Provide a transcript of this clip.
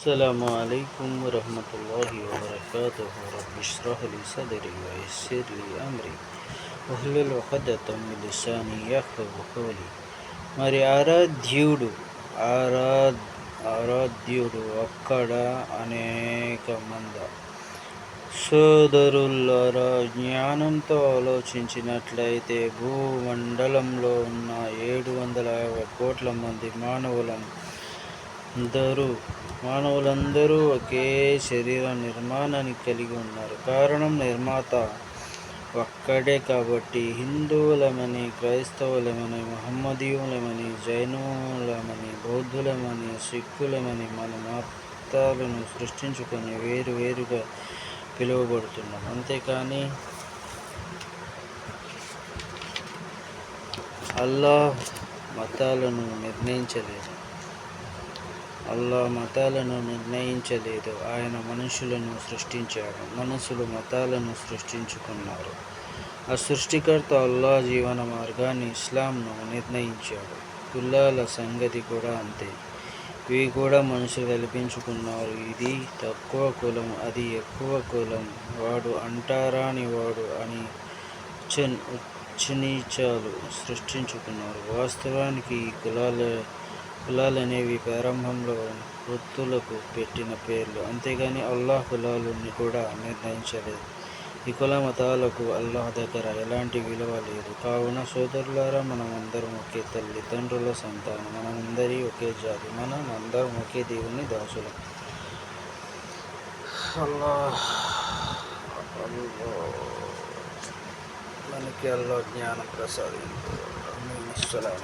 السلام عليكم ورحمة الله وبركاته رب اشرح لي صدري ويسر لي أمري واحلل عقدة من لساني يفقه قولي మరి ఆరాధ్యుడు ఆరాధ్ ఆరాధ్యుడు అక్కడ అనేక మంద సోదరులారా జ్ఞానంతో ఆలోచించినట్లయితే భూమండలంలో ఉన్న ఏడు వందల యాభై కోట్ల మంది మానవులం అందరూ మానవులందరూ ఒకే శరీర నిర్మాణాన్ని కలిగి ఉన్నారు. కారణం నిర్మాత ఒక్కడే కాబట్టి హిందువులమని క్రైస్తవులమని మహమ్మదీయులమని జైనులమని బౌద్ధులమని సిక్కులమని మన మతాలను సృష్టించుకొని వేరు వేరుగా పిలువబడుతున్నాం. అంతేకాని అల్లాహ్ మతాలను నిర్ణయించలేదు. అల్లా మతాలను నిర్ణయించలేదు. ఆయన మనుషులను సృష్టించాడు. మనసులు మతాలను సృష్టించుకున్నారు. ఆ సృష్టికర్త అల్లా జీవన మార్గాన్ని ఇస్లాంను నిర్ణయించాడు. కులాల సంగతి కూడా అంతే. ఇవి కూడా మనుషులు కల్పించుకున్నారు. ఇది తక్కువ కులం అది ఎక్కువ కులం. వాడు అంటారాని వాడు అని ఉచ్చ ఉచ్చనీచాలు సృష్టించుకున్నారు. వాస్తవానికి ఈ కులాల కులాలనేవి ప్రారంభంలో వృత్తులకు పెట్టిన పేర్లు. అంతేగాని అల్లాహ్ కులాలని కూడా నిర్ణయించలేదు. ఈ కుల మతాలకు అల్లాహ్ దగ్గర ఎలాంటి విలువ లేదు. కావున సోదరులారా మనమందరం ఒకే తల్లి తండ్రుల సంతానం మనమందరి ఒకే జాతి మనం అందరం ఒకే దేవుని దాసులం. అల్లాహ్ మనకి అల్లాహ్ జ్ఞానం ప్రసాదించు అస్సలం